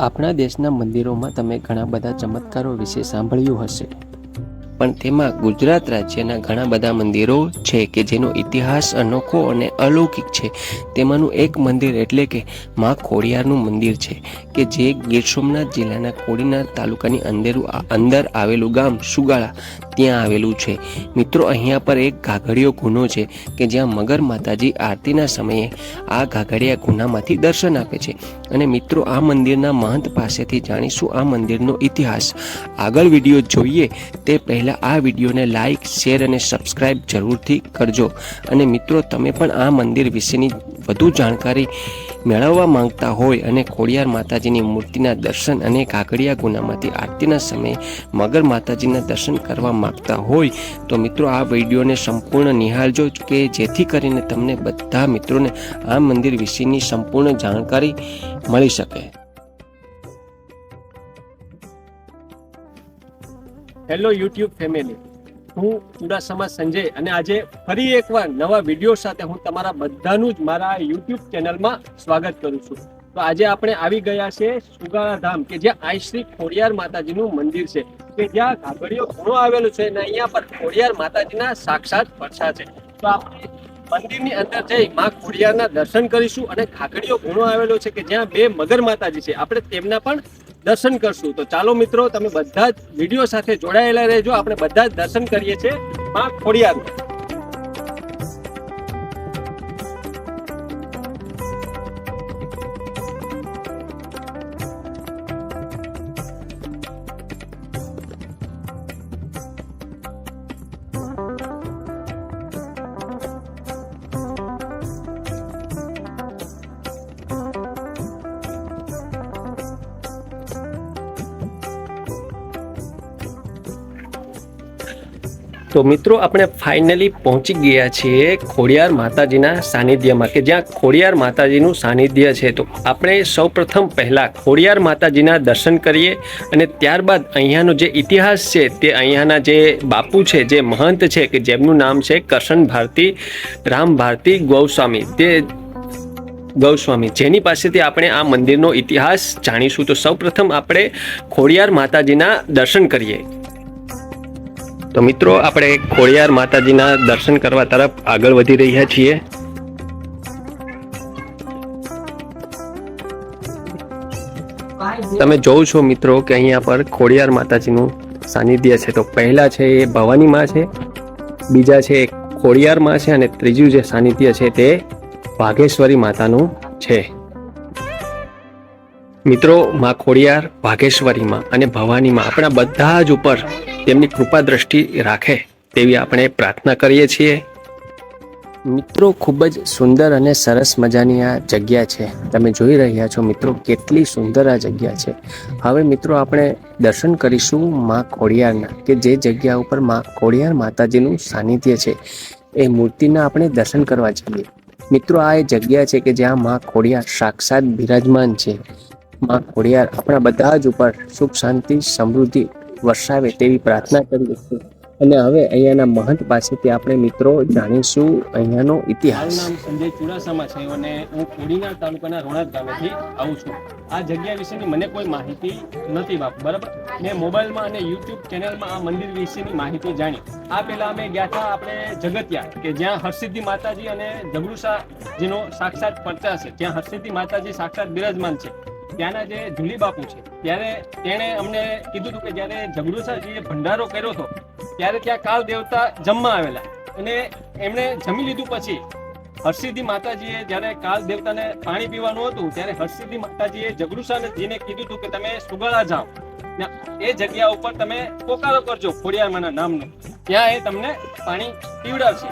આપણા દેશના મંદિરોમાં તમે ઘણા બધા ચમત્કારો વિશે સાંભળ્યું હશે. પણ તેમાં ગુજરાત રાજ્યના ઘણા બધા મંદિરો છે કે જેનો ઇતિહાસ અનોખો અને અલૌકિક છે. તેમાંનું એક મંદિર એટલે કે મા ખોડિયારનું મંદિર છે, કે જે ગીર સોમનાથ જિલ્લાના કોડીનાર તાલુકાની અંદરું અંદર આવેલું ગામ સુગાળા ત્યાં આવેલું છે. મિત્રો, અહીંયા પર એક ઘાઘડિયો ગુનો છે, કે જ્યાં મગર માતાજી આરતીના સમયે આ ઘાઘડિયા ગુનામાંથી દર્શન આપે છે. અને મિત્રો, આ મંદિરના મહંત પાસેથી જાણીશું આ મંદિરનો ઇતિહાસ. આગળ વીડિયો જોઈએ તે પહેલાં આ વિડીયોને લાઇક શેર અને સબસ્ક્રાઈબ જરૂરથી કરજો. અને મિત્રો, તમે પણ આ મંદિર વિશેની વધુ જાણકારી મેળવવા માંગતા હોય અને ખોડિયાર માતાજીની મૂર્તિના દર્શન અને કાગડિયા ગુનામાંથી આરતીના સમયે મગર માતાજીના દર્શન કરવા માંગતા હોય, તો મિત્રો, આ વિડીયોને સંપૂર્ણ નિહાળજો કે જેથી કરીને તમને બધા મિત્રોને આ મંદિર વિશેની સંપૂર્ણ જાણકારી મળી શકે. હેલો યુટ્યુબ ફેમિલી હું ચુડાસમા સંજય અને આજે ફરી એકવાર નવા વીડિયો સાથે હું તમારા બધાનું જ મારા યુટ્યુબ ચેનલમાં સ્વાગત કરું છું. તો આજે આપણે આવી ગયા છે સુગાળા ધામ કે જ્યાં આઈશ્રી ખોડિયાર માતાજીનું મંદિર છે. કે જ્યાં ઘાઘડીઓ ઘણો આવેલો છે અને અહીંયા પર ખોડિયાર માતાજીના સાક્ષાત પરછા છે. તો આપણે મંદિરની અંદર જઈ માં ખોડિયારના દર્શન કરીશું અને ઘાઘડીયો ઘણો આવેલો છે કે જ્યાં બે મગર માતાજી છે. આપણે તેમના પણ દર્શન કરશું. તો ચાલો મિત્રો, તમે બધા જ વીડિયો સાથે જોડાયેલા રહેજો. આપણે બધા જ દર્શન કરીએ છીએ માં ખોડિયાર તો મિત્રો, આપણે ફાઇનલી પહોંચી ગયા છીએ ખોડિયાર માતાજીના સાનિધ્યમાં, કે જ્યાં ખોડિયાર માતાજીનું સાનિધ્ય છે. તો આપણે સૌપ્રથમ પહેલાં ખોડિયાર માતાજીના દર્શન કરીએ અને ત્યારબાદ અહીંયાનો જે ઇતિહાસ છે, તે અહીંયાના જે બાપુ છે, જે મહંત છે, કે જેમનું નામ છે કરશન ભારતી, રામ ભારતી ગૌસ્વામી. તે ગૌસ્વામી. જેની પાસેથી આપણે આ મંદિરનો ઇતિહાસ જાણીશું. તો સૌપ્રથમ આપણે ખોડિયાર માતાજીના દર્શન કરીએ. તો મિત્રો, આપણે ખોડિયાર માતાજીના દર્શન કરવા તરફ આગળ વધી રહ્યા છીએ. તમે જોઉં છો મિત્રો કે અહીંયા પર ખોડિયાર માતાજીનું સાનિધ્ય છે. તો પહેલા છે એ ભવાની માં છે, બીજા છે ખોડિયાર માં છે અને ત્રીજું જે સાનિધ્ય છે તે ભાગેશ્વરી માતાનું છે. મિત્રો, માં ખોડિયાર ભાગેશ્વરીમાં અને ભવાનીમાં આપણા બધા જ ઉપર તેમની કૃપા દ્રષ્ટિ રાખે તેવી આપણે પ્રાર્થના કરીએ છીએ. મિત્રો, ખૂબ જ સુંદર અને સરસ મજાની આ જગ્યા છે. તમે જોઈ રહ્યા છો, મિત્રો, કેટલી સુંદર આ જગ્યા છે. હવે, મિત્રો, આપણે દર્શન કરીશું માં ખોડિયારના, કે જે જગ્યા ઉપરમાં ખોડિયાર માતાજીનું સાનિધ્ય છે, એ મૂર્તિના આપણે દર્શન કરવા જઈએ. મિત્રો, આ એ જગ્યા છે કે જ્યાં માં ખોડિયાર સાક્ષાત બિરાજમાન છે. માં ખોડિયાર આપણા બધા જ ઉપર સુખ, શાંતિ, સમૃદ્ધિ વરસાવે તેવી પ્રાર્થના કરીએ છીએ. અને હવે અહીંયાના મહંત પાસેથી આપણે મિત્રો જાણીશું અહીંયાનો ઇતિહાસ. નામ સંજય ચુડાસમા છે અને હું કોડીનાર તાલુકાના રોણક ગામેથી આવું છું. આ જગ્યા વિશેની મને કોઈ માહિતી નથી બાપ, બરાબર? મેં મોબાઈલમાં અને યુટ્યુબ ચેનલમાં આ મંદિર વિશેની માહિતી જાણી. આ પહેલા અમે ગયા હતા આપણે જગતિયા, કે જ્યાં હરસિદ્ધિ માતાજી અને જગરુસા જેનો સાક્ષાત પરચા છે. ત્યાં હરસિદ્ધિ માતાજી સાક્ષાત બિરાજમાન છે. ત્યાંના જે જુલી બાપુ છે, ત્યારે તેણે અમને કીધું હતું કે જ્યારે જગડુસાજીએ ભંડારો કર્યો હતો, ત્યારે ત્યાં કાલ દેવતા જમવા આવેલા. અને એમણે જમી લીધું પછી હરસિદ્ધિ માતાજીએ જ્યારે કાલ દેવતાને પાણી પીવાનું હતું, ત્યારે હરસિદ્ધિ માતાજીએ જગડુસાજીને કીધું હતું કે તમે સુગળા જાઓ. એ જગ્યા ઉપર તમે પોકારો કરજો, ખોડિયારમાના નામનો. ત્યાં એ તમને પાણી પીવડાવશે.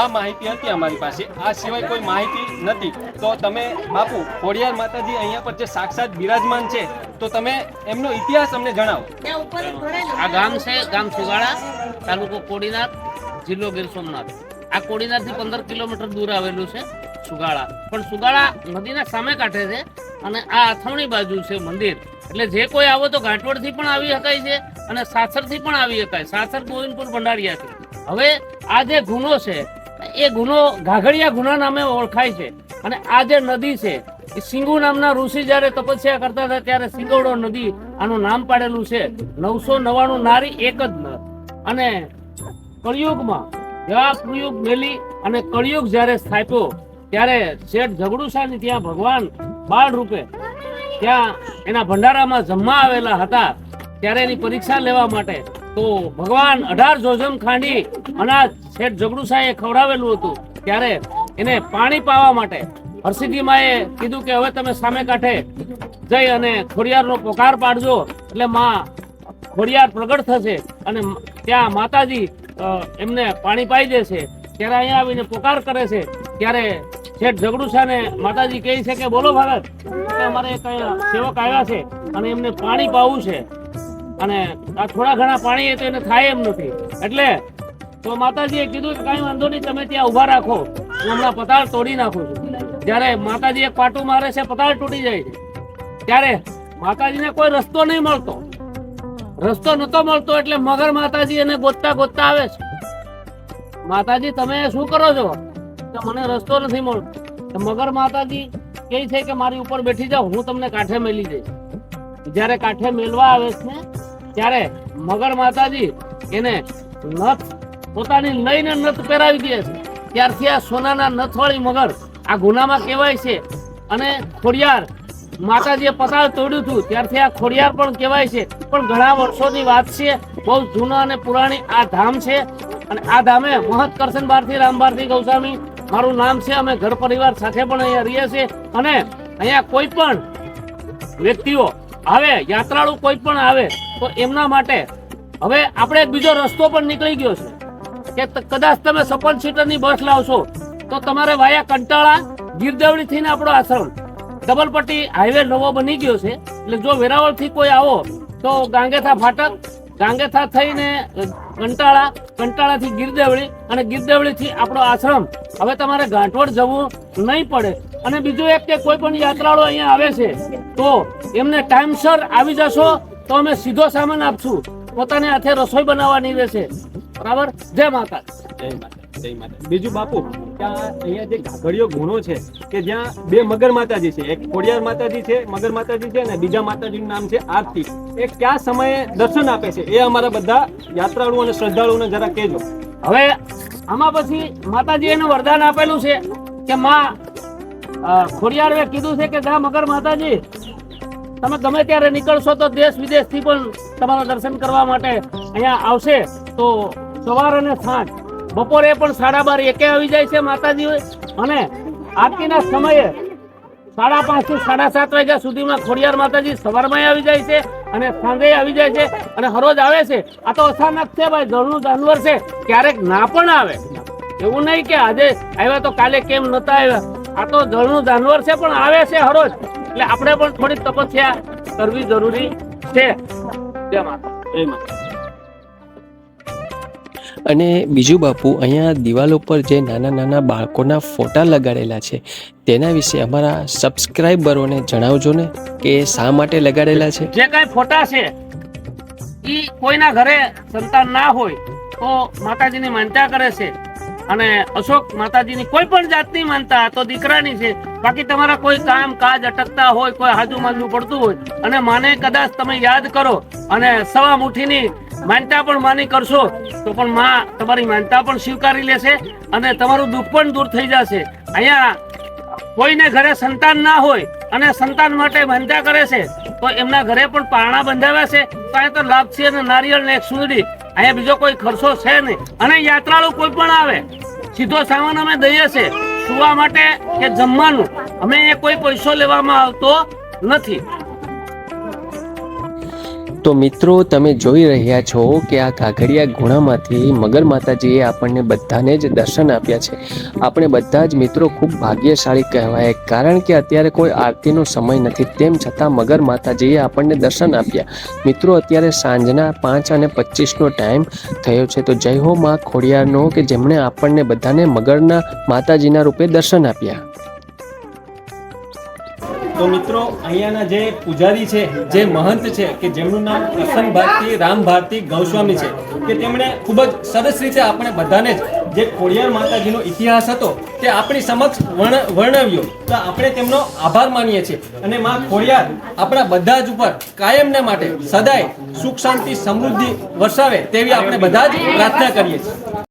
આ માહિતી હતી અમારી પાસે. આ સિવાય કોઈ માહિતી નથી. તો તમે બાપુ ખોડિયાર માતાજી અહીંયા પર જે સાક્ષાત બિરાજમાન છે તો તમે એમનો ઇતિહાસ અમને જણાવો. આ ગામ છે ગામ સુગાળા તાલુકો કોડીનાથ જિલ્લો ગીર સોમનાથ. આ કોડીનાથથી પંદર કિલોમીટર દૂર આવેલું છે સુગાળા. પણ સુગાળા નદીના સામે કાંઠે છે. અને આ અથવણી બાજુ છે મંદિર. એટલે જે કોઈ આવો તો ઘાટવડથી પણ આવી શકાય છે અને સાસરથી પણ આવી શકાય. સાસર ગોવિંદપુર ભંડારીયાથી હવે આ જે ગુનો છે, એ ગુનો ઘાઘડિયા ગુના નામે ઓળખાય છે. અને આ જે નદી છે, એ સિંગુ નામના ઋષિ જ્યારે તપસ્યા કરતા હતા ત્યારે સિંગવડો નદી આનું નામ પાડેલું છે. નવસો નવાણું નારી એક જ નર અને કળિયુગમાં જવા પ્રયુગ મેલી અને કળિયુગ જ્યારે સ્થાપ્યો, ત્યારે શેઠ ઝઘડુશાની ત્યાં ભગવાન બાળ રૂપે ત્યાં એના ભંડારામાં જમવા આવેલા હતા. ત્યારે એની પરીક્ષા લેવા માટે તો ભગવાન અઢાર જોજમ ખાંડી અનાજ શેઠ ઝઘડુશાએ ખવડાવેલું હતું. ત્યારે એને પાણી પાવા માટે હરસિદ્ધિ માએ કીધું કે હવે તમે સામે કાંઠે જઈ અને ખોડિયારનો પોકાર પાડજો. એટલે માં ખોડિયાર પ્રગટ થશે અને ત્યાં માતાજી એમને પાણી પાઈ દેશે. ત્યારે અહીંયા આવીને પોકાર કરે છે. ત્યારે શેઠ ઝઘડુશાને માતાજી કહે છે કે બોલો ભારત. અમારે એક સેવક આવ્યા છે અને એમને પાણી પાવું છે. અને આ થોડા ઘણા પાણી એ તો એને થાય એમ નથી. એટલે તો માતાજીએ કીધું કે કાંઈ વાંધો નહીં, તમે ત્યાં ઊભા રાખો. હું હમણાં પતાળ તોડી નાખું છું. જ્યારે માતાજી એક પાટું મારે છે, પતાળ તૂટી જાય છે. ત્યારે માતાજીને કોઈ રસ્તો નહીં મળતો. રસ્તો નતો મળતો એટલે મગર માતાજી એને ગોતતા ગોતતા આવે છે. માતાજી, તમે શું કરો છો? મને રસ્તો નથી મળતો. મગર માતાજી કે છે કે મારી ઉપર બેઠી જાઓ, હું તમને કાંઠે મેલી જઈશ જ્યારે કાંઠે મેલવા આવે છે ત્યારે મગર માતાજી એને નથ, પોતાની લઈને નથ પહેરાવી દે છે. ત્યારથી આ સોનાના નથવાળી મગર આ ગુનામાં કહેવાય છે. અને ખોડિયાર માતાજીએ પતાળ તોડ્યું હતું. ત્યારથી આ ખોડિયાર પણ કહેવાય છે. પણ ઘણા વર્ષોની વાત છે, બહુ જૂના અને પુરાણી આ ધામ છે. અને આ ધામે મહત કરશન ભારતી રામ ભારતી ગૌસ્વામી મારું નામ છે, અમે ઘર પરિવાર સાથે પણ અહીંયા રહીએ છીએ. અને અહીંયા કોઈ પણ વ્યક્તિઓ આવે, યાત્રાળુ કોઈ પણ આવે, તો એમના માટે હવે આપણે બીજો રસ્તો પણ નીકળી ગયો છે કે કદાચ તમે સપન સીટરની બસ લાવશો, તો તમારે વાયા કંટાળા, ગીરદેવડી થઈને આપણો આશ્રમ, ડબલપટ્ટી હાઈવે નવો બની ગયો છે. એટલે જો વેરાવળથી કોઈ આવો, તો ગાંગેથા ફાટક ગાંગેથા થઈને કંટાળા, કંટાળાથી ગીરદેવળી અને ગીરદેવળીથી આપણો આશ્રમ. હવે તમારે ગાંઠવડ જવું નહીં પડે. અને બીજું એક કે કોઈ પણ યાત્રાળુ અહીંયા આવે છે, તો એમને ટાઈમસર આવી જશો, તો અમે સીધો સામાન આપશું. પોતાને હાથે રસોઈ બનાવવાની રહેશે. બરાબર? જય માતા જય માતા જય માતા બીજું બાપુ? કે અહીંયા જે ઘાઘડીયો ગુણો છે કે જ્યાં બે મગર માતાજી છે એક ખોડિયાર માતાજી છે મગર માતાજી છે અને બીજા માતાજીનું નામ છે આરતી. એ કયા સમયે દર્શન આપે છે એ અમારા બધા યાત્રાળુઓ અને શ્રદ્ધાળુઓને જરા કહેજો. હવે આમાં પછી માતાજી એનું વરદાન આપેલું છે કે માં અ, ખોડિયારે કીધું છે કે જા મગર માતાજી તમે ગમે ત્યારે નીકળશો તો દેશ વિદેશથી પણ તમારા દર્શન કરવા માટે અહીંયા આવશે. તો સવાર અને સાંજ બપોરે પણ સાડા બાર એકે આવી જાય છે માતાજી અને આરતીના સમયે સાડા પાંચથી સાડા સાત વાગ્યા સુધીમાં ખોડિયાર માતાજી સવારમાં આવી જાય છે અને સાંજે આવી જાય છે અને હરોજ આવે છે. આ તો અચાનક છે ભાઈ જળનું જાનવર છે, ક્યારેક ના પણ આવે. એવું નહીં કે આજે આવ્યા તો કાલે કેમ નતા આવ્યા. આ તો જળનું જાનવર છે પણ આવે છે હરોજ. એટલે આપણે પણ થોડીક તપસ્યા કરવી જરૂરી છે. જય માતા. જય માતા. અને બીજું બાપુ, અહીંયા દિવાલો પર જે નાના નાના બાળકોના ફોટા લગાડેલા છે, તેના વિશે અમારા સબસ્ક્રાઈબરોને જણાવજો ને કે શા માટે લગાડેલા છે. જે કઈ ફોટા છે, ઈ કોઈના ઘરે સંતાન ના હોય તો માતાજીની માનતા કરે છે. અને અશોક માતાજીની કોઈ પણ જાતની માનતા તો દીકરાની છે. બાકી તમારા કોઈ કામ કાજ અટકતા હોય, કોઈ હાજુ માજુ પડતું હોય, અને માને કદાચ તમે યાદ કરો, અને સવા મુઠ્ઠીની માનતા પણ માની કરશો, તો પણ માં તમારી માનતા પણ સ્વીકારી લેશે અને તમારું દુઃખ પણ દૂર થઈ જશે. અહીંયા કોઈને ઘરે સંતાન ના હોય અને સંતાન માટે માનતા કરે છે, તો એમના ઘરે પણ પારણા બંધાવ્યા છે, તો અહીંયા તો લાપસી અને નારિયેળ ને એક સુંદડી. અહીંયા બીજો કોઈ ખર્ચો છે નહીં. અને યાત્રાળુ કોઈ પણ આવે, સીધો સામાન અમે દઈએ છે. સુવા માટે કે જમવાનું, અમે કોઈ પૈસો લેવામાં આવતો નથી. તો મિત્રો, તમે જોઈ રહ્યા છો કે આ કાગડિયા ગુણામાંથી મગર માતાજીએ આપણને બધાને જ દર્શન આપ્યા છે. આપણે બધા જ મિત્રો ખૂબ ભાગ્યશાળી કહેવાય, કારણ કે અત્યારે કોઈ આરતીનો સમય નથી. તેમ છતાં મગર માતાજીએ આપણને દર્શન આપ્યા. મિત્રો, અત્યારે સાંજના પાંચ અને પચીસનો ટાઈમ થયો છે. તો જય હો મા ખોડિયારનો, કે જેમણે આપણને બધાને મગરના માતાજીના રૂપે દર્શન આપ્યા. તો મિત્રો, અહીંયાના જે પૂજારી છે, જે મહંત છે, કે જેમનું નામ પ્રસન્ન ભારતી, રામ ભારતી ગૌસ્વામી છે, કે તેમણે ખૂબ જ સરસ રીતે આપણે બધાને જ જે ખોડિયાર માતાજીનો ઇતિહાસ હતો, તે આપણી સમક્ષ વર્ણ- વર્ણવ્યો. તો આપણે તેમનો આભાર માનીએ છીએ. અને માં ખોડિયાર આપણા બધા જ ઉપર કાયમને માટે સદાય સુખ, શાંતિ, સમૃદ્ધિ વરસાવે તેવી આપણે બધા જ પ્રાર્થના કરીએ છીએ.